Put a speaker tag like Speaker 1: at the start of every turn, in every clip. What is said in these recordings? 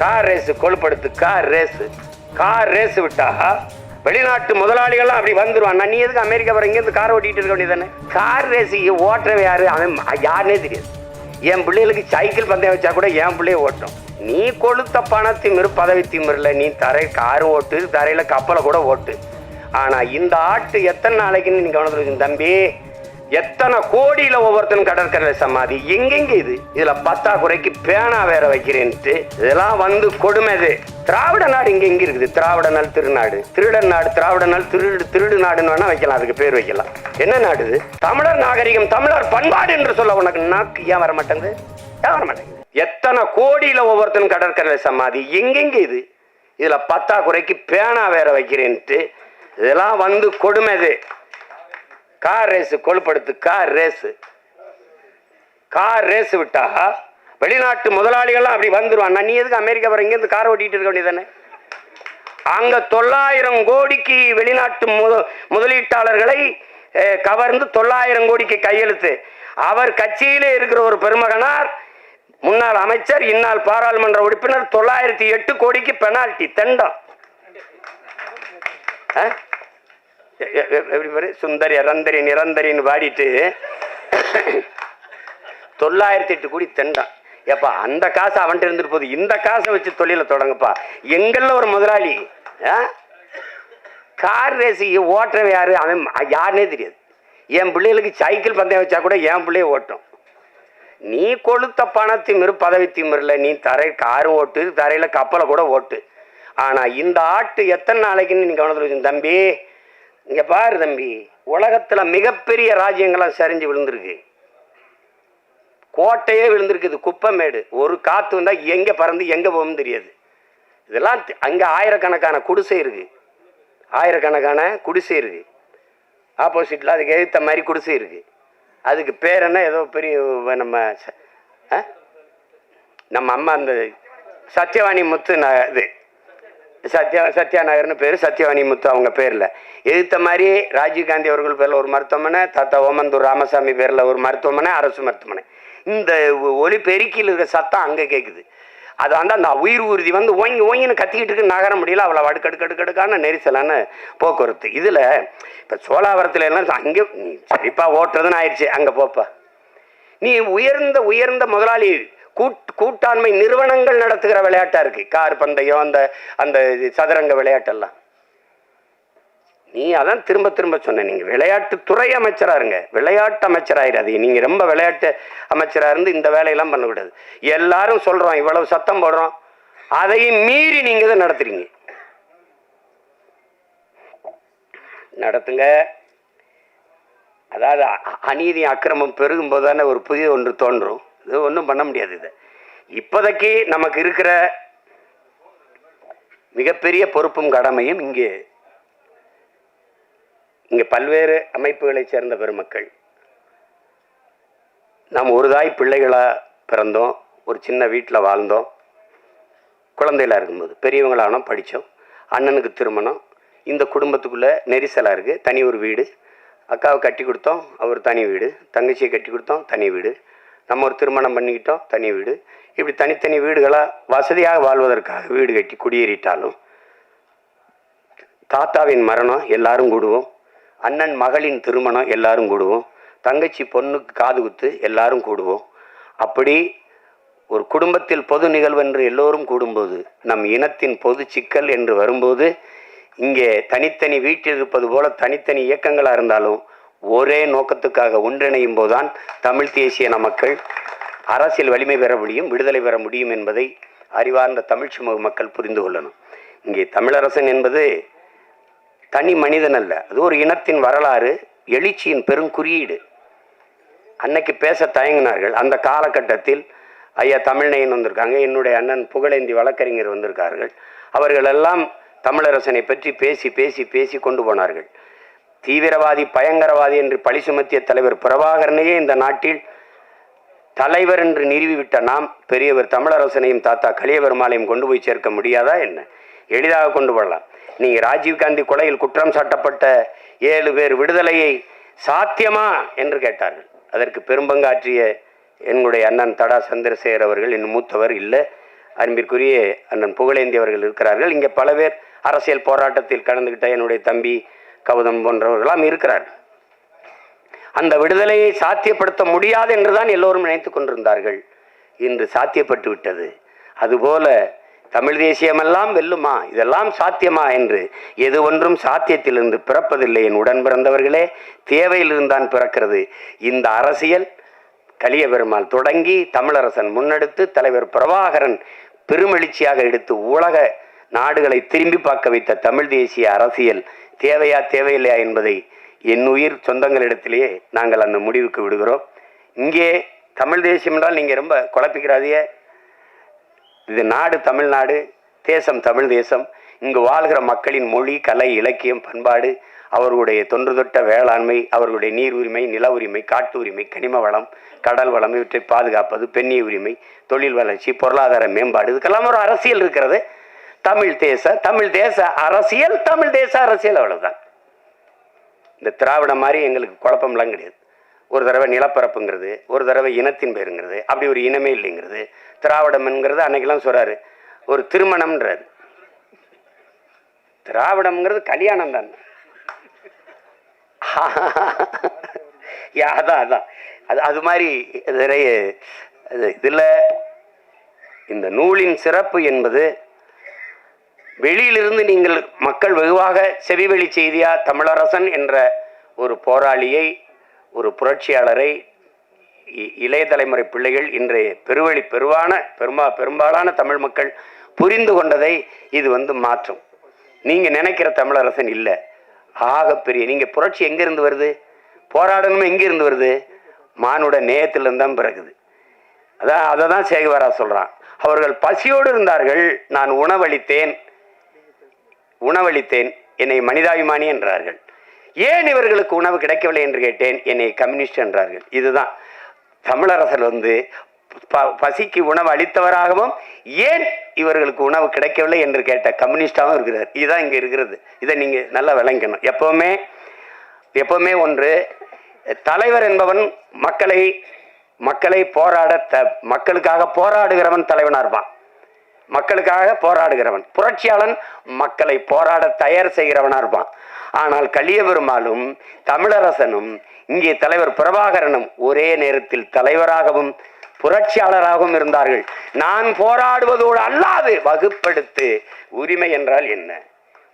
Speaker 1: Car race கொழுப்படுத்து car race car race விட்டா வெளிநாட்டு முதலாளிகள்லாம் அப்படி வந்துருவான் நான் நீ எதுக்கு அமெரிக்கா வர இங்கேருந்து கார் ஓட்டிட்டு இருக்க வேண்டியதானே கார் ரேஸ் ஓட்டுறவன் யாரு? அவன் யாருனே தெரியாது. என் பிள்ளைகளுக்கு சைக்கிள் பந்தயம் வச்சா கூட என் பிள்ளைய ஓட்டும். நீ கொளுத்த பண திமிரு பதவி திமிரில் நீ தரை கார் ஓட்டு தரையில் கப்பலை கூட ஓட்டு. ஆனால் இந்த ஆட்டு எத்தனை நாளைக்குன்னு நீ கவனத்தில் வச்சுக்கணும் தம்பி? எத்தனை கோடியில ஒவ்வொருத்தனும் கடற்கரை சமாதி? எங்கெங்க இது? இதுல பத்தாக்குறைக்கு பேனா வேற வைக்கிறேன்ட்டு இதெல்லாம் வந்து கொடுமை இது. திராவிட நாடு இங்க எங்க இருக்குது? திராவிட நாள் திருநாடு. திருடன் நாடு திராவிட நாள் திருடு திருடு நாடுன்னு வேணா வைக்கலாம். அதுக்கு பேர் வைக்கலாம். என்ன நாடு இது? தமிழர் நாகரிகம் தமிழர் பண்பாடு என்று சொல்ல உனக்கு நாக்கு ஏன் வர மாட்டேங்குது? ஏன் வர மாட்டேங்குது? எத்தனை கோடியில ஒவ்வொருத்தனும் கடற்கரை சமாதி? எங்கெங்க இது? இதுல பத்தாக்குறைக்கு பேனா வேற வைக்கிறேன்ட்டு இதெல்லாம் வந்து கொடுமை இது. கார் ரேஸு கொழுப்படுத்து கார் ரேஸு கார் ரேஸ் விட்டா வெளிநாட்டு முதலாளிகள்லாம் அப்படி வந்துருவான் நான் நீ எதுக்கு அமெரிக்கா வர இங்கேருந்து கார் ஓட்டிகிட்டு இருக்க வேண்டியதானே அங்கே தொள்ளாயிரம் கோடிக்கு வெளிநாட்டு முத- முதலீட்டாளர்களை கவர்ந்து தொள்ளாயிரம் கோடிக்கு கையெழுத்து. அவர் கட்சியிலே இருக்கிற ஒரு பெருமகனார் முன்னாள் அமைச்சர் இந்நாள் பாராளுமன்ற உறுப்பினர் தொள்ளாயிரத்தி எட்டு கோடிக்கு பெனால்டி தண்டம். ஆ? எப்படி பாரு? சுந்தரி அரந்தரி நிரந்தரின்னு பாடிட்டு தொள்ளாயிரத்தி எட்டு கோடி தெண்டான் ஏப்பா அந்த காசு அவன்கிட்ட இருந்துட்டு போகுது. இந்த காசை வச்சு தொழிலை தொடங்கப்பா. எங்கள்ல ஒரு முதலாளி ஆ? கார் ரேஸ் ஓட்டுறவன் யாரு? அவன் யாருனே தெரியாது. என் பிள்ளைகளுக்கு சைக்கிள் பந்தயம் வச்சா கூட என் பிள்ளைய ஓட்டும். நீ கொளுத்த பணத்தையும் திமிரு பதவி திமிருல நீ தரை காரும் ஓட்டு தரையில் கப்பலை கூட ஓட்டு. ஆனா இந்த ஆட்டு எத்தனை நாளைக்குன்னு நீ கவனத்தில் வச்சு தம்பி? இங்கே பாரு தம்பி உலகத்தில் மிகப்பெரிய ராஜ்யங்கள்லாம் சரிஞ்சு விழுந்திருக்கு. கோட்டையே விழுந்திருக்குது குப்பமேடு. ஒரு காற்று வந்தால் எங்கே பறந்து எங்கே போகும் தெரியாது. இதெல்லாம் அங்கே ஆயிரக்கணக்கான குடிசை இருக்குது ஆயிரக்கணக்கான குடிசை இருக்குது ஆப்போசிட்டில் அதுக்கு எழுத்த மாதிரி குடிசை இருக்கு. அதுக்கு பேர் என்ன? ஏதோ பெரிய நம்ம ச- ஆ? நம்ம அம்மா அந்த சத்யவாணி முத்து நான் இது சத்யா சத்யா நகர்னு பேர் சத்யவாணி முத்து அவங்க பேரில். எதிர்த்த மாதிரி ராஜீவ்காந்தி அவர்கள் பேரில் ஒரு மருத்துவமனை தாத்தா ஓமந்தூர் ராமசாமி பேரில் ஒரு மருத்துவமனை அரசு மருத்துவமனை. இந்த ஒ- ஒலி பெருக்கியில் இருக்கிற சத்தம் அங்கே கேட்குது அது வந்து அந்த உயிர் ஊர்தி வந்து ஓங்கி ஓங்கின்னு கத்திக்கிட்டு இருக்கு நகர முடியல அவ்வளோ அடுக்கடுக்கடுக்கடுக்கான நெரிசலான போக்குவரத்து. இதில் இப்போ சோழாவரத்தில் எல்லாம் அங்கே சரிப்பா ஓட்டுறதுன்னு ஆயிடுச்சு. அங்கே போப்பா. நீ உயர்ந்த உயர்ந்த முதலாளி கூட்டாண்மை நிறுவனங்கள் நடத்துகிற விளையாட்டா இருக்கு. கார் பந்தயம் அந்த அந்த இது சதுரங்க விளையாட்டெல்லாம். நீ அதான் திரும்ப திரும்ப சொன்ன நீங்க விளையாட்டு துறை அமைச்சரா இருங்க. விளையாட்டு அமைச்சராயிராது நீங்க ரொம்ப விளையாட்டு அமைச்சரா இருந்து இந்த வேலையெல்லாம் பண்ணக்கூடாது. எல்லாரும் சொல்றோம் இவ்வளவு சத்தம் போடுறோம். அதையும் மீறி நீங்க தான் நடத்துறீங்க. நடத்துங்க. அதாவது அநீதி அக்கிரமம் பெருகும் போது தானே ஒரு புதிய ஒன்று தோன்றும். இது ஒன்றும் பண்ண முடியாது இது. இப்போதைக்கு நமக்கு இருக்கிற மிகப்பெரிய பொறுப்பும் கடமையும் இங்கே. இங்கே பல்வேறு அமைப்புகளைச் சேர்ந்த பெருமக்கள். நாம் ஒரு தாய் பிள்ளைகளாக பிறந்தோம் ஒரு சின்ன வீட்டில் வாழ்ந்தோம். குழந்தைகளாக இருக்கும்போது பெரியவங்களானோம் படித்தோம் அண்ணனுக்கு திருமணம் இந்த குடும்பத்துக்குள்ளே நெரிசலாக இருக்குது தனி ஒரு வீடு. அக்காவை கட்டி கொடுத்தோம் அவர் தனி வீடு. தங்கச்சியை கட்டி கொடுத்தோம் தனி வீடு. நம்ம ஒரு திருமணம் பண்ணிக்கிட்டோம் தனி வீடு. இப்படி தனித்தனி வீடுகளாக வசதியாக வாழ்வதற்காக வீடு கட்டி குடியேறிட்டாலும் தாத்தாவின் மரணம் எல்லாரும் கூடுவோம். அண்ணன் மகளின் திருமணம் எல்லாரும் கூடுவோம். தங்கச்சி பொண்ணுக்கு காது குத்து எல்லாரும் கூடுவோம். அப்படி ஒரு குடும்பத்தில் பொது நிகழ்வு என்று எல்லோரும் கூடும்போது நம் இனத்தின் பொது சிக்கல் என்று வரும்போது இங்கே தனித்தனி வீட்டில் இருப்பது போல தனித்தனி இயக்கங்களாக இருந்தாலும் ஒரே நோக்கத்துக்காக ஒன்றிணையும் போதுதான் தமிழ் தேசிய மக்கள் அரசியல் வலிமை பெற முடியும் விடுதலை பெற முடியும் என்பதை அறிவார்ந்த தமிழ் சமூக மக்கள் புரிந்து கொள்ளணும். இங்கே தமிழரசன் என்பது தனி மனிதன் அல்ல. அது ஒரு இனத்தின் வரலாறு எழுச்சியின் பெருங்குறியீடு. அன்னைக்கு பேச தயங்கினார்கள். அந்த காலகட்டத்தில் ஐயா தமிழ்நயன் வந்திருக்காங்க என்னுடைய அண்ணன் புகழேந்தி வழக்கறிஞர் வந்திருக்கார்கள். அவர்களெல்லாம் தமிழரசனை பற்றி பேசி பேசி பேசி கொண்டு போனார்கள். தீவிரவாதி பயங்கரவாதி என்று பழி சுமத்திய தலைவர் பிரபாகரனையே இந்த நாட்டில் தலைவர் என்று நிறுவிவிட்ட நாம் பெரியவர் தமிழரசனையும் தாத்தா கலியபெருமாளையும் கொண்டு போய் சேர்க்க முடியாதா என்ன? எளிதாக கொண்டு வரலாம். நீங்கள் ராஜீவ்காந்தி கொலையில் குற்றம் சாட்டப்பட்ட ஏழு பேர் விடுதலையை சாத்தியமா என்று கேட்டார்கள். அதற்கு பெரும்பங்காற்றிய என்னுடைய அண்ணன் தடா சந்திரசேகர் அவர்கள் இன்னும் மூத்தவர் இல்லை. அன்பிற்குரிய அண்ணன் புகழேந்தி அவர்கள் இருக்கிறார்கள். இங்கே பல பேர் அரசியல் போராட்டத்தில் கலந்துக்கிட்ட என்னுடைய தம்பி கௌதம் போன்றவர்களாம் இருக்கிறார். அந்த விடுதலையை சாத்தியப்படுத்த முடியாது என்றுதான் எல்லோரும் நினைத்துக் கொண்டிருந்தார்கள். இன்று சாத்தியப்பட்டு விட்டது. அதுபோல தமிழ் தேசியமெல்லாம் வெல்லுமா? இதெல்லாம் சாத்தியமா என்று எது ஒன்றும் சாத்தியத்திலிருந்து பிறப்பதில்லை என் உடன் பிறந்தவர்களே. தேவையிலிருந்தான் பிறக்கிறது. இந்த அரசியல் கலிய பெருமாள் தொடங்கி தமிழரசன் முன்னெடுத்து தலைவர் பிரபாகரன் பெருமெழுச்சியாக எடுத்து உலக நாடுகளை திரும்பி பார்க்க வைத்த தமிழ் தேசிய அரசியல் தேவையா தேவையில்லையா என்பதை என் உயிர் சொந்தங்களிடத்திலேயே நாங்கள் அந்த முடிவுக்கு விடுகிறோம். இங்கே தமிழ் தேசியம் என்றால் நீங்கள் ரொம்ப குழப்பிக்கிறாதிய இது நாடு தமிழ்நாடு தேசம் தமிழ் தேசம். இங்கு வாழ்கிற மக்களின் மொழி கலை இலக்கியம் பண்பாடு அவர்களுடைய தொன்று தொட்ட வேளாண்மை அவர்களுடைய நீர் உரிமை நில உரிமை காட்டு உரிமை கனிம வளம் கடல் வளம் இவற்றை பாதுகாப்பது பெண்ணிய உரிமை தொழில் வளர்ச்சி பொருளாதார மேம்பாடு இதுக்கெல்லாம் ஒரு அரசியல் இருக்கிறது. தமிழ் தேச தமிழ் தேச அரசியல் தமிழ் தேச அரசியல் அவ்வளவுதான். இந்த திராவிட மாதிரி எங்களுக்கு குழப்பம்லாம் கிடையாது. ஒரு தடவை நிலப்பரப்புங்கிறது ஒரு தடவை இனத்தின் பேருங்கிறது அப்படி ஒரு இனமே இல்லைங்கிறது திராவிடம்ங்கிறது அன்னைக்கெல்லாம் சொல்றாரு. ஒரு திருமணம்ன்றாரு. திராவிடம்ங்கிறது கல்யாணம் தான். அதான் அதான். அது அது மாதிரி நிறைய இது இதில் இந்த நூலின் சிறப்பு என்பது வெளியிலிருந்து நீங்கள் மக்கள் வெகுவாக செவிவெளி செய்தியா தமிழரசன் என்ற ஒரு போராளியை ஒரு புரட்சியாளரை இ- இளைய தலைமுறை பிள்ளைகள் இன்றைய பெருவழி பெருவான பெரும்பா பெரும்பாலான தமிழ் மக்கள் புரிந்து கொண்டதை இது வந்து மாற்றும். நீங்கள் நினைக்கிற தமிழரசன் இல்லை. ஆகப்பெரிய நீங்கள் புரட்சி எங்கேருந்து வருது? போராடணும் எங்கேருந்து வருது? மானுட நேயத்திலிருந்து தான் பிறகுது. அதான் அதை தான் சேகுவாரா சொல்கிறான் அவர்கள் பசியோடு இருந்தார்கள் நான் உணவளித்தேன். உணவளித்தேன் என்னை மனிதாபிமானி என்றார்கள். ஏன் இவர்களுக்கு உணவு கிடைக்கவில்லை என்று கேட்டேன் என்னை கம்யூனிஸ்ட் என்றார்கள். இதுதான். தமிழரசர் வந்து ப- பசிக்கு உணவு அளித்தவராகவும் ஏன் இவர்களுக்கு உணவு கிடைக்கவில்லை என்று கேட்ட கம்யூனிஸ்டாகவும் இருக்கிறார். இதுதான் இங்கே இருக்கிறது. இதை நீங்கள் நல்லா விளங்கணும். எப்போவுமே எப்போவுமே ஒன்று தலைவர் என்பவன் மக்களை மக்களை போராட த மக்களுக்காக போராடுகிறவன் தலைவனாக இருப்பான். மக்களுக்காக போராடுகிறவன். புரட்சியாளன் மக்களை போராட தயார் செய்கிறவனா இருப்பான். ஆனால் கலியபெருமாளும் தமிழரசனும் இங்கே தலைவர் பிரபாகரனும் ஒரே நேரத்தில் தலைவராகவும் புரட்சியாளராகவும் இருந்தார்கள். நான் போராடுவதோடு அல்லாது வகுப்படுத்து உரிமை என்றால் என்ன?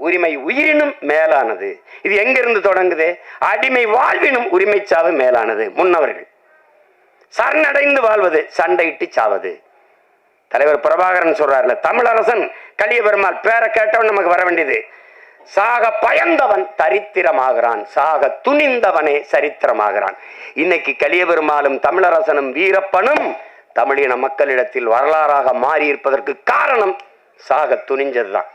Speaker 1: உரிமை உயிரினும் மேலானது. இது எங்கிருந்து தொடங்குது? அடிமை வாழ்வினும் உரிமை சாவு மேலானது. முன்னவர்கள் சரணடைந்து வாழ்வது சண்டையிட்டு சாவது. தலைவர் பிரபாகரன் சொல்றாருல தமிழரசன் கலிய பெருமாள் பேரை கேட்டவன் நமக்கு வர வேண்டியது. சாக பயந்தவன் தரித்திரமாகிறான் சாக துணிந்தவனே சரித்திரமாகிறான். இன்னைக்கு கலிய பெருமாளும் தமிழரசனும் வீரப்பனும் தமிழின மக்களிடத்தில் வரலாறாக மாறி இருப்பதற்கு காரணம் சாக துணிஞ்சதுதான்.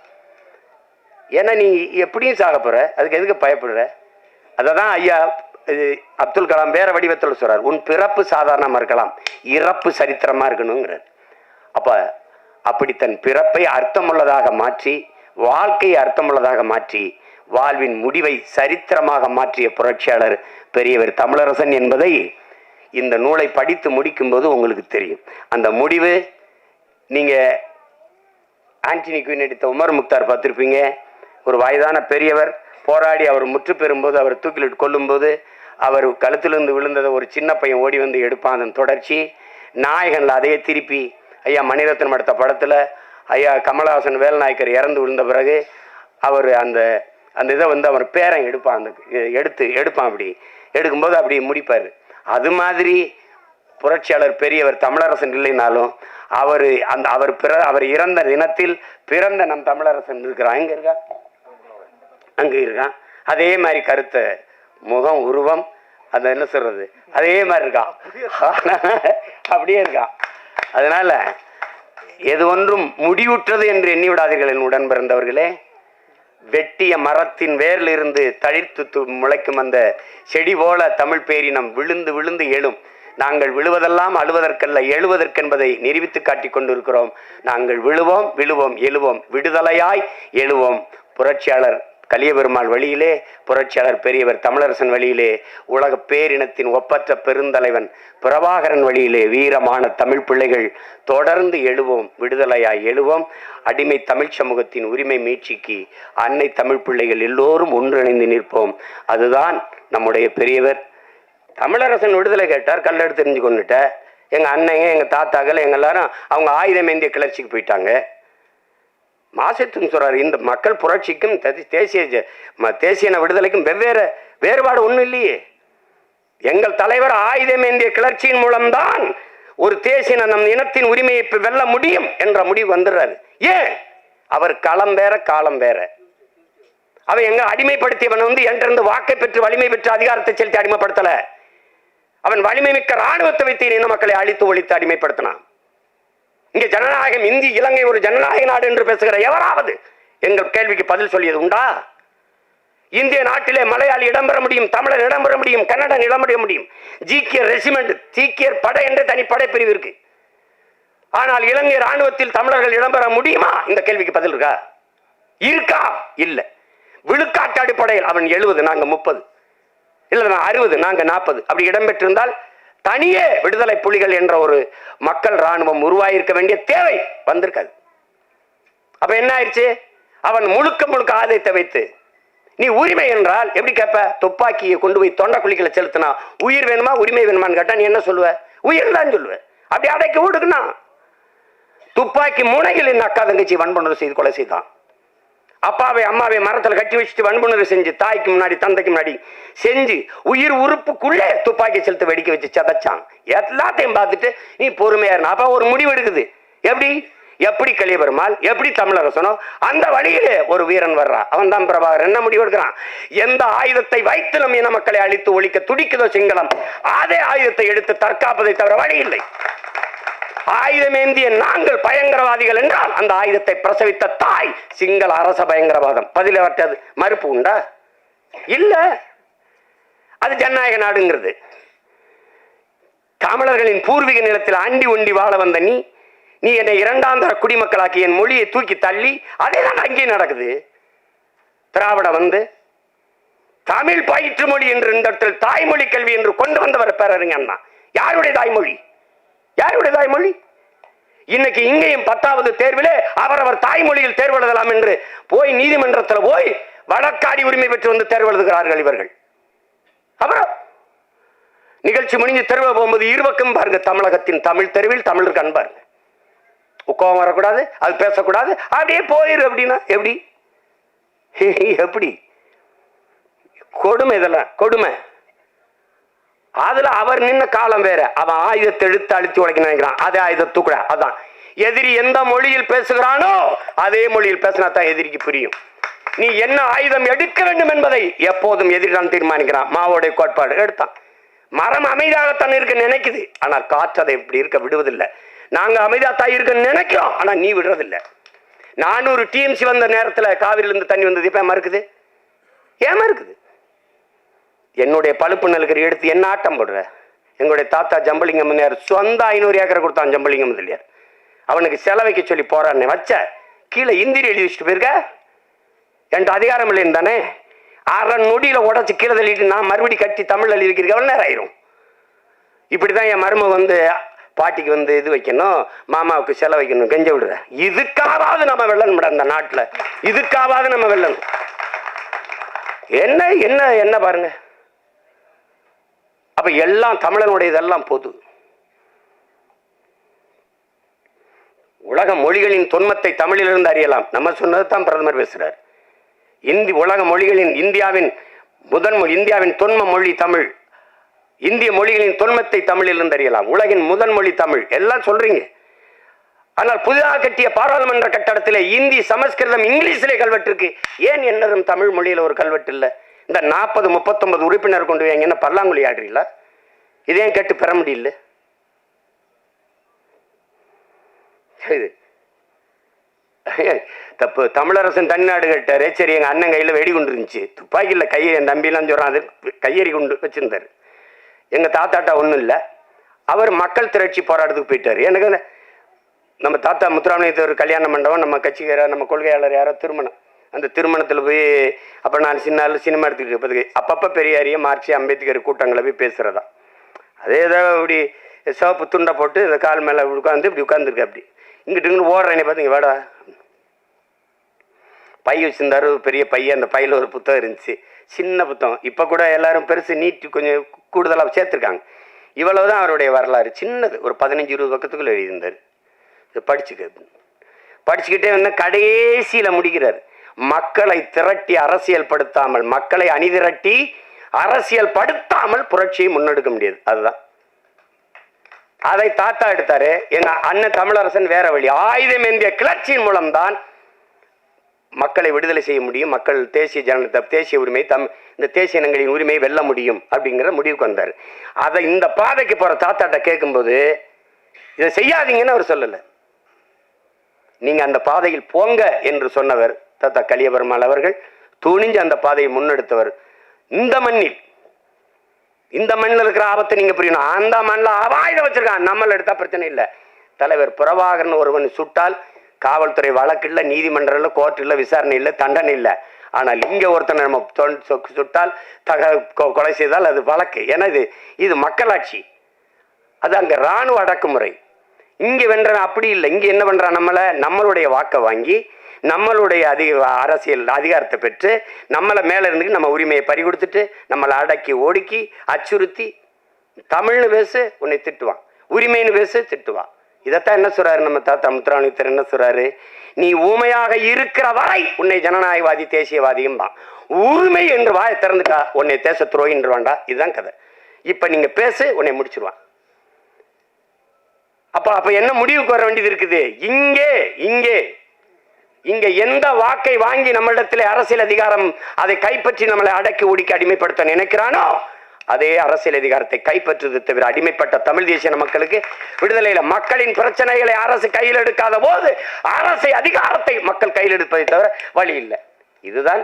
Speaker 1: ஏன்னா நீ எப்படியும் சாக போற அதுக்கு எதுக்கு பயப்படுற? அதை தான் ஐயா இது அப்துல் கலாம் வேற வடிவத்தில் சொல்றார் உன் பிறப்பு சாதாரணமா இருக்கலாம் இறப்பு சரித்திரமா இருக்கணுங்கிறார் அப்போ அப்படி தன் பிறப்பை அர்த்தமுள்ளதாக மாற்றி வாழ்க்கையை அர்த்தமுள்ளதாக மாற்றி வாழ்வின் முடிவை சரித்திரமாக மாற்றிய புரட்சியாளர் பெரியவர் தமிழரசன் என்பதை இந்த நூலை படித்து முடிக்கும்போது உங்களுக்கு தெரியும். அந்த முடிவு நீங்கள் ஆண்டனி குயின் எடுத்த உமர் முக்தார் பார்த்துருப்பீங்க. ஒரு வயதான பெரியவர் போராடி அவர் முற்று பெறும்போது அவர் தூக்கிலிட்டு கொல்லும்போது அவர் கழுத்திலிருந்து விழுந்ததை ஒரு சின்ன பையன் ஓடி வந்து எடுப்பான். அதன் தொடர்ச்சி நாயகன்ல அதையே திருப்பி ஐயா மணிரத்னம் எடுத்த படத்தில் ஐயா கமலஹாசன் வேல்நாயக்கர் இறந்து விழுந்த பிறகு அவர் அந்த அந்த இதை வந்து அவர் பேரன் எடுப்பான் அந்த எடுத்து எடுப்பான் அப்படி. எடுக்கும்போது அப்படி முடிப்பார். அது மாதிரி புரட்சியாளர் பெரியவர் தமிழரசன் இல்லைனாலும் அவர் அந்த அவர் பிற அவர் இறந்த தினத்தில் பிறந்த நம் தமிழரசன் இருக்கிறான். அங்கே இருக்கா? அங்கே இருக்கான் அதே மாதிரி கருத்த முகம் உருவம் அந்த என்ன சொல்றது? அதே மாதிரி இருக்கான் அப்படியே இருக்கான் அதனால் எது ஒன்றும் முடிவுற்றது என்று எண்ணி விடாதீர்கள் என் உடன் பிறந்தவர்களே வெட்டிய மரத்தின் வேரில் இருந்து தழித்து து- முளைக்கும் அந்த செடி போல தமிழ் பேரினம் விழுந்து விழுந்து எழும். நாங்கள் விழுவதெல்லாம் அழுவதற்கல்ல எழுவதற்கென்பதை நிரூபித்து காட்டி கொண்டிருக்கிறோம். நாங்கள் விழுவோம் விழுவோம் எழுவோம். விடுதலையாய் எழுவோம். புரட்சியாளர் கலியபெருமாள் வழியிலே புரட்சியாளர் பெரியவர் தமிழரசன் வழியிலே உலக பேரினத்தின் ஒப்பற்ற பெருந்தலைவன் பிரபாகரன் வழியிலே வீரமான தமிழ் பிள்ளைகள் தொடர்ந்து எழுவோம் விடுதலையாய் எழுவோம். அடிமை தமிழ் சமூகத்தின் உரிமை மீட்சிக்கு அன்னை தமிழ் பிள்ளைகள் எல்லோரும் ஒன்றிணைந்து நிற்போம். அதுதான் நம்முடைய பெரியவர். தமிழரசன் விடுதலை கேட்டார் கல்லெடுத்து தெரிஞ்சு கொண்டுட்ட எங்கள் அண்ணங்க எங்கள் தாத்தாக்கள் எங்கள் எல்லாரும் அவங்க ஆயுதம் ஏந்திய கிளர்ச்சிக்கு போயிட்டாங்க. மாசத்துன்னு சொல்றாரு இந்த மக்கள் புரட்சிக்கும் தேசிய தேசியன தேசிய விடுதலைக்கும் வெவ்வேறு வேறுபாடு ஒன்றும் இல்லையே. எங்கள் தலைவர் ஆயுதம் ஏந்திய கிளர்ச்சியின் மூலம்தான் ஒரு தேசிய நம் இனத்தின் உரிமையை வெல்ல முடியும் என்ற முடிவு வந்துடுறாரு. ஏன்? அவர் களம் வேற காலம் வேற. அவன் எங்க அடிமைப்படுத்தியவன் வந்து என்றிருந்து வாக்கை பெற்று வலிமை பெற்று அதிகாரத்தை செலுத்தி அடிமைப்படுத்தல. அவன் வலிமை மிக்க இராணுவத்தை வைத்து இன மக்களை அழித்து ஒழித்து அடிமைப்படுத்தினான். இங்கே ஜனநாயகம் இந்தி இலங்கை ஒரு ஜனநாயக நாடு என்று பேசுகிற எவராவது எங்கள் கேள்விக்கு பதில் சொல்லியது உண்டா? இந்திய நாட்டிலே மலையாளி இடம்பெற முடியும் தமிழர் இடம்பெற முடியும் கன்னடன் இடம்பெற முடியும். ஜீக்கியர் ரெசிமெண்ட் சீக்கியர் படை என்ற தனி படைப்பிரிவு இருக்கு. ஆனால் இலங்கை ராணுவத்தில் தமிழர்கள் இடம்பெற முடியுமா? இந்த கேள்விக்கு பதில் இருக்கா? இருக்கா? இல்லை. விழுக்காட்டு அடிப்படையில் அவன் எழுபது நாங்கள் முப்பது. இல்ல அறுபது நாங்கள் நாற்பது அப்படி இடம்பெற்றிருந்தால் தனியே விடுதலை புலிகள் என்ற ஒரு மக்கள் ராணுவம் உருவாயிருக்க வேண்டிய தேவை வந்திருக்காது. அப்ப என்ன ஆயிடுச்சு அவன் முழுக்க முழுக்க ஆதாயத்தை வைத்து நீ உரிமை என்றால் எப்படி கேட்ப? துப்பாக்கியை கொண்டு போய் தொண்டை குழிக்கல செலுத்தினா உயிர் வேணுமா உரிமை வேணுமான்னு கேட்டா நீ என்ன சொல்லுவ? உயிர் தான் சொல்லுவ. அப்படி அடைக்க விடுக்குனா துப்பாக்கி முனையில் என்ன அக்கா தங்கச்சி வன்புணர்வு செய்து கொலை செய்தான். அப்பாவை அம்மாவை மரத்தில் கட்டி வச்சுட்டு வன்புணர்வு செஞ்சு தாய்க்கு முன்னாடி தந்தைக்கு முன்னாடி செஞ்சு உயிர் உறுப்புக்குள்ளே துப்பாக்கி செலுத்த வெடிக்க வச்சு சதைச்சான். எல்லாத்தையும் பார்த்துட்டு நீ பொறுமையா இருந்தா அப்ப ஒரு முடிவு எடுக்குது. எப்படி? எப்படி கலியபெருமாள் எப்படி தமிழரசனோ அந்த வழியிலே ஒரு வீரன் வர்றான் அவன் தான் பிரபாகர் என்ன முடிவு எடுக்கிறான்? எந்த ஆயுதத்தை வைத்து நம் இன மக்களை அழித்து ஒழிக்க துடிக்குதோ சிங்களம் அதே ஆயுதத்தை எடுத்து தற்காப்பதை தவிர வழி இல்லை. ஆயுதமேந்திய நாங்கள் பயங்கரவாதிகள் என்றால் அந்த ஆயுதத்தை பிரசவித்த தாய் சிங்கள அரச பயங்கரவாதம். பதில அவற்றது மறுப்பு உண்டா? இல்ல. அது ஜனநாயக நாடுங்கிறது. தமிழர்களின் பூர்வீக நிலத்தில் அண்டி உண்டி வாழ வந்த நீ நீ என்னை இரண்டாம் தர குடிமக்களாக்கி என் மொழியை தூக்கி தள்ளி அதே தான் நடக்குது. திராவிட வந்து தமிழ் பயிற்று மொழி என்று இந்த இடத்தில் தாய்மொழி கல்வி என்று கொண்டு வந்தவர் பேரறிஞர் அண்ணா. யாருடைய தாய்மொழி? யாருடைய தாய்மொழி? இன்னைக்கு இங்கேயும் பத்தாவது தேர்விலே அவரவர் தாய்மொழியில் தேர்வு எழுதலாம் என்று போய் நீதிமன்றத்தில் போய் வழக்காடி உரிமை பெற்று வந்து தேர்வு எழுதுகிறார்கள் இவர்கள். அப்புறம் நிகழ்ச்சி முடிஞ்சு தெருவ போகும்போது இருபக்கம் பாருங்க தமிழகத்தின் தமிழ் தெருவில் தமிழருக்கு அன்பாருங்க கோவம் வரக்கூடாது அது பேசக்கூடாது அப்படியே போயிரு அப்படின்னா எப்படி? எப்படி? கொடுமை இதெல்லாம் கொடுமை. அதுல அவர் நின்ன காலம் வேற. அவன் ஆயுதத்தை எடுத்து அழித்து உடைக்க நினைக்கிறான். அதே ஆயுதம் தூக்குற. அதான். எதிரி எந்த மொழியில் பேசுகிறானோ அதே மொழியில் பேசினா தான் எதிரிக்கு புரியும். நீ என்ன ஆயுதம் எடுக்க வேண்டும் என்பதை எப்போதும் எதிரிதான் தீர்மானிக்கிறான். மாவோடைய கோட்பாடு எடுத்தான். மரம் அமைதியாகத்தான் இருக்க நினைக்குது. ஆனால் காற்று அதை இப்படி இருக்க விடுவதில்லை. நாங்க அமைதியாத்தான் இருக்க நினைக்கிறோம். ஆனா நீ விடுறதில்லை. நானூறு டிஎம்சி வந்த நேரத்துல காவிரியிலிருந்து தண்ணி வந்தது இப்ப ஏமா இருக்குது ஏமா இருக்குது என்னுடைய பழுப்பு நலுக்கறி எடுத்து என்ன ஆட்டம் போடுற? எங்களுடைய தாத்தா ஜம்பலிங்கம் முதலியார் சொந்த ஐநூறு ஏக்கரை கொடுத்தான் ஜம்பலிங்கம் முதலியார் அவனுக்கு செலவைக்க சொல்லி போறான்னு வச்ச கீழே இந்திரி எழுதி வச்சுட்டு போயிருக்க? என்கிட்ட அதிகாரம் இல்லைன்னு தானே? அரை நொடியில் உடச்சி கீழே தள்ளிட்டு நான் மறுபடி கட்டி தமிழ் எழுதி வைக்கிறதுக்கு எவ்வளோ நேரம் ஆயிரும்? இப்படிதான் என் மருமக வந்து பாட்டிக்கு வந்து இது வைக்கணும் மாமாவுக்கு செலவு வைக்கணும் கெஞ்ச விடுற. இதுக்காவது நம்ம வெள்ளணும் இந்த நாட்டில். இதுக்காவது நம்ம வெள்ளணும் என்ன என்ன என்ன பாருங்க. அப்போ எல்லாம் தமிழனுடைய இதெல்லாம் பொது. உலக மொழிகளின் தொன்மத்தை தமிழிலிருந்து அறியலாம். நம்ம சொன்னது தான் பிரதமர் பேசுகிறார் இந்தி உலக மொழிகளின் இந்தியாவின் முதன் மொழி இந்தியாவின் தொன்ம மொழி தமிழ். இந்திய மொழிகளின் தொன்மத்தை தமிழிலிருந்து அறியலாம். உலகின் முதன் மொழி தமிழ். எல்லாம் சொல்றீங்க. ஆனால் புதிதாக கட்டிய பாராளுமன்ற கட்டடத்திலே இந்தி சமஸ்கிருதம் இங்கிலீஷிலே கல்வெட்டு இருக்கு. ஏன் என்னதும் தமிழ் மொழியில் ஒரு கல்வெட்டு இல்லை? இந்த நாற்பது முப்பத்தொன்பது உறுப்பினர் கொண்டு போய் என்ன பல்லாங்குழி ஆடுறீங்களா? இதையும் கேட்டு பெற முடியல. இது. தப்பு. தமிழரசன் தனிநாடு கேட்டாரு சரி எங்கள் அண்ணன் கையில் வெடி கொண்டு இருந்துச்சு. துப்பாக்கியில் கையை என் தம்பிலாம் சொல்கிறான் அது கையெறி கொண்டு வச்சுருந்தார். எங்கள் தாத்தாட்டா ஒன்றும் இல்லை. அவர் மக்கள் திரட்சி போராட்டத்துக்கு போயிட்டார். எனக்கு நம்ம தாத்தா முத்துராமலிங்கத்தவர் கல்யாண மண்டபம் நம்ம கட்சிக்காரர் நம்ம கொள்கையாளர் யாரோ திருமணம். அந்த திருமணத்தில் போய் அப்போ நான் சின்ன நாள் சினிமா எடுத்துக்கிட்டு இருப்பதுக்கு அப்பப்போ பெரியாரிய மார்க்சி அம்பேத்கர் கூட்டங்களை போய் பேசுகிறதா அதே ஏதோ இப்படி சிவப்பு துண்டை போட்டு இந்த கால் மேலே உட்காந்து இப்படி உட்காந்துருக்கு அப்படி. இங்கிட்டு இங்கிட்டு ஓடுறேனே பார்த்துங்க வாடா. பை வச்சுருந்தாரு பெரிய பையன் அந்த பையில் ஒரு புத்தகம் இருந்துச்சு. சின்ன புத்தகம். இப்போ கூட எல்லாரும் பெருசு நீட்டு கொஞ்சம் கூடுதலாக சேர்த்துருக்காங்க. இவ்வளவு தான் அவருடைய வரலாறு. சின்னது ஒரு பதினஞ்சு இருபது பக்கத்துக்குள்ளே எழுதியிருந்தார். இதை படிச்சுக்க. படிச்சுக்கிட்டே வந்து கடைசியில் முடிக்கிறார். மக்களை திரட்டி அரசியல் படுத்தாமல் மக்களை அணிதிரட்டி அரசியல் படுத்தாமல் புரட்சியை முன்னெடுக்க முடியாது. அதுதான். அதை தாத்தா எடுத்தாரு. எங்க அண்ணன் தமிழரசன் வேற வழி. ஆயுதம் ஏந்திய கிளர்ச்சியின் மூலம்தான் மக்களை விடுதலை செய்ய முடியும். மக்கள் தேசிய ஜன தேசிய உரிமை தம் இந்த தேசிய இனங்களின் உரிமையை வெல்ல முடியும் அப்படிங்கிற முடிவுக்கு வந்தார். அதை இந்த பாதைக்கு போகிற தாத்தாட்ட கேட்கும்போது இதை செய்யாதீங்கன்னு அவர் சொல்லலை. நீங்கள் அந்த பாதையில் போங்க என்று சொன்னவர் தத்தா கலியபெருமாள் அவர்கள் துணிஞ்சு அந்த பாதையை முன்னெடுத்தவர். இந்த மண்ணில் இந்த மண்ணில் இருக்கிற ஆபத்தை நீங்க புரியணும். அந்த மண்ணில் அபாயுதம் வச்சிருக்கான் நம்மள எடுத்தா பிரச்சனை இல்லை. தலைவர் புறவாகரன் ஒருவன் சுட்டால் காவல்துறை வழக்கு இல்லை நீதிமன்றம் இல்லை கோர்ட் இல்லை விசாரணை இல்லை தண்டனை இல்லை. ஆனால் இங்கே ஒருத்தனை நம்ம சொ- சுட்டால் தக கொ- கொலை செய்தால் அது வழக்கு. ஏன்னா இது இது மக்களாட்சி. அது அங்கே இராணுவ அடக்குமுறை. இங்கே வென்றான் அப்படி இல்லை. இங்கே என்ன பண்ணுறான் நம்மளை? நம்மளுடைய வாக்கை வாங்கி நம்மளுடைய அதிக அரசியல் அதிகாரத்தை பெற்று நம்மளை மேலே இருந்து நம்ம உரிமையை பறி கொடுத்துட்டு நம்மளை அடக்கி ஒடுக்கி அச்சுறுத்தி தமிழ்னு பேசு உன்னை திட்டுவான். உரிமைன்னு பேசு திட்டுவான். இதைத்தான் என்ன சொல்றாரு நம்ம தாத்தா முத்துராமலிங்கத்தர்? என்ன சொல்றாரு? நீ ஊமையாக இருக்கிற வரை உன்னை ஜனநாயகவாதி தேசியவாதியும் உரிமை என்று வாயை திறந்துட்டா உன்னை தேச துரோகின்றுவான்டா. இதுதான் கதை. இப்போ நீங்க பேசு உன்னை முடிச்சிருவான். அப்போ அப்போ என்ன முடிவுக்கு வர வேண்டியது இருக்குது? இங்கே இங்கே. இங்க எந்த வாக்கை வாங்கி நம்மளிடத்தில் அரசியல் அதிகாரம் அதை கைப்பற்றி நம்மளை அடக்கி ஒடுக்கி அடிமைப்படுத்த நினைக்கிறானோ அதே அரசியல் அதிகாரத்தை கைப்பற்றுவது தவிர அடிமைப்பட்ட தமிழ் தேசிய மக்களுக்கு விடுதலையில மக்களின் பிரச்சனைகளை அரசு கையில் எடுக்காத போது அரசை அதிகாரத்தை மக்கள் கையில் எடுப்பதை தவிர வழி இல்லை. இதுதான்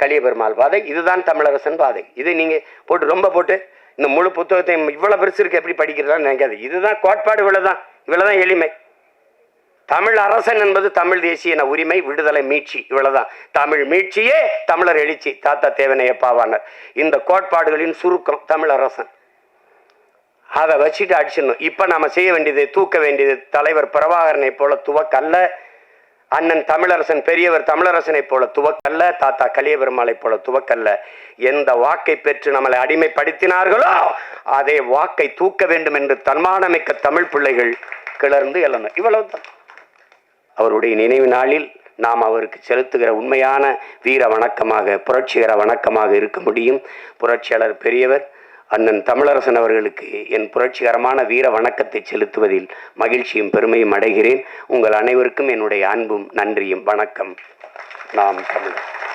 Speaker 1: கலியபெருமாள் பாதை இதுதான் தமிழரசன் பாதை. இது நீங்க போட்டு ரொம்ப போட்டு இந்த முழு புத்தகத்தையும் இவ்வளவு பெருசு இருக்கு எப்படி படிக்கிறதான்னு நினைக்காது இதுதான் கோட்பாடு இவ்வளவுதான் இவ்வளவுதான் எளிமை. தமிழ் அரசன் என்பது தமிழ் தேசிய உரிமை விடுதலை மீட்சி இவ்வளவுதான். தமிழ் மீட்சியே தமிழர் எழுச்சி தாத்தா தேவனையப்பாவானர். இந்த கோட்பாடுகளின் சுருக்கம் தமிழ் அரசன். அதை வச்சுட்டு அடிச்சிடணும். இப்போ நாம் செய்ய வேண்டியது தூக்க வேண்டியது தலைவர் பிரபாகரனை போல துவக்கல்ல அண்ணன் தமிழரசன் பெரியவர் தமிழரசனை போல துவக்கல்ல தாத்தா கலியபெருமாளை போல துவக்கல்ல. எந்த வாக்கை பெற்று நம்மளை அடிமைப்படுத்தினார்களோ அதே வாக்கை தூக்க வேண்டும் என்று தன்மானமிக்க தமிழ் பிள்ளைகள் கிளர்ந்து எழணும் இவ்வளவுதான். அவருடைய நினைவு நாளில் நாம் அவருக்கு செலுத்துகிற உண்மையான வீர வணக்கமாக புரட்சிகர வணக்கமாக இருக்க முடியும். புரட்சியாளர் பெரியவர் அண்ணன் தமிழரசன் அவர்களுக்கு என் புரட்சிகரமான வீர வணக்கத்தை செலுத்துவதில் மகிழ்ச்சியும் பெருமையும் அடைகிறேன். உங்கள் அனைவருக்கும் என்னுடைய அன்பும் நன்றியும். வணக்கம். நாம் தமிழர்